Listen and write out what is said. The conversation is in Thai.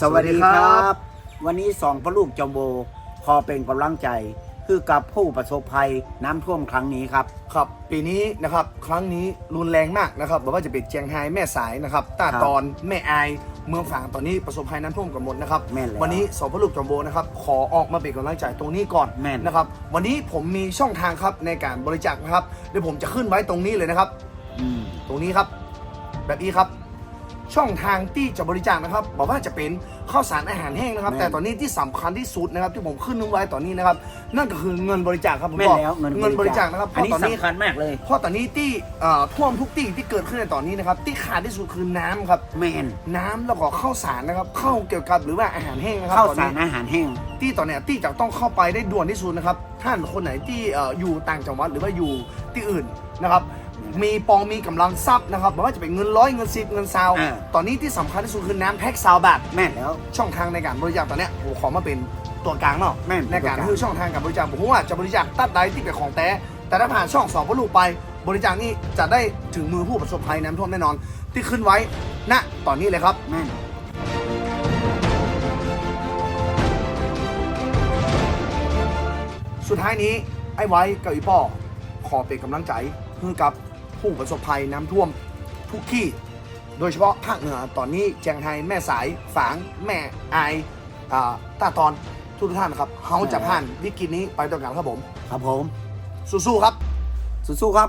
สวัสดีครับ วันนี้สองพระลูกจอมโบพอเป็นกำลังใจคือกับผู้ประสบภัยน้ำท่วมครั้งนี้ครับ ครับปีนี้นะครับครั้งนี้รุนแรงมากนะครับบอกว่าจะเป็นเจียงไฮ้แม่สายนะครับต้าครับตอนแม่อายเมืองฝางตอนนี้ประสบภัยน้ำท่วมกันหมดนะครับแม่นแล้ววันนี้สพลูกจอมโบนะครับขอออกมาเป็นกำลังใจตรงนี้ก่อนแม่น นะครับวันนี้ผมมีช่องทางครับในการบริจาคนะครับเดี๋ยวผมจะขึ้นไว้ตรงนี้เลยนะครับ อืม ตรงนี้ครับ แบบนี้ครับ ช่องทางที่จะบริจาคนะครับบอกว่าจะเป็นข้าวสารอาหารแห้งนะครับแม่นแต่ตอนนี้ที่สำคัญที่สุดนะครับที่ผมขึ้นนึงไว้ตอนนี้นะครับนั่นก็คือเงินบริจาคครับผมแม่นบอกแล้วเงินบริจาคนะครับเพอันราะนี้ตอนนี้ สำคัญมากเลย เพราะตอนนี้ที่เอ่อท่วมทุกที่ที่เกิดขึ้นในตอนนี้นะครับ ที่ขาดที่สุดคือน้ำครับ แมนน้ำแล้วก็ข้าวสารนะครับข้าวเกี่ยวกับหรือว่าอาหารแห้งนะครัข้าวตอนสานี้รอาหารแห้ง ที่ตอนเนี้ยที่จะต้องเข้าไปได้ด่วนที่สุดนะครับท่านคนไหนที่เอ่ออยู่ต่างจังหวัดหรือว่าอยู่ที่อื่นนะครับ มีปองมีกำลังทรัพย์นะครับไม่ว่าจะเป็นเงินร้อยเงินสิบเงินซาว อ่า ตอนนี้ที่สำคัญที่สุดคือน้ำแพ็คซาวบาทแม่นแล้ว ช่องทางในการบริจาคตอนเนี้ยผมขอมาเป็นตัวกลางเนาะแม่นในการตัวกลางคือช่องทางการบริจาคผมว่าจะบริจาคตัดใดที่เป็นของแท้แต่ถ้าผ่านช่องสองพลูกไป บริจาคนี่จะได้ถึงมือผู้ประสบภัยน้ำท่วมแน่นอน ที่ขึ้นไว้ณตอนนี้เลยครับ แม่นสุดท้ายนี้ไอ้ไว้กับอีป้อขอเป็นกำลังใจให้กับ ผู้ประสบภัยน้ำท่วมทุกที่ โดยเฉพาะภาคเหนือตอนนี้แจงไฮแม่สายฝางแม่อายอ่าตาตอนทุกท่านนะครับเขาจะผ่านวิกฤตนี้ไปด้วยกันครับผม ครับผมสู้ๆครับสู้ๆครับ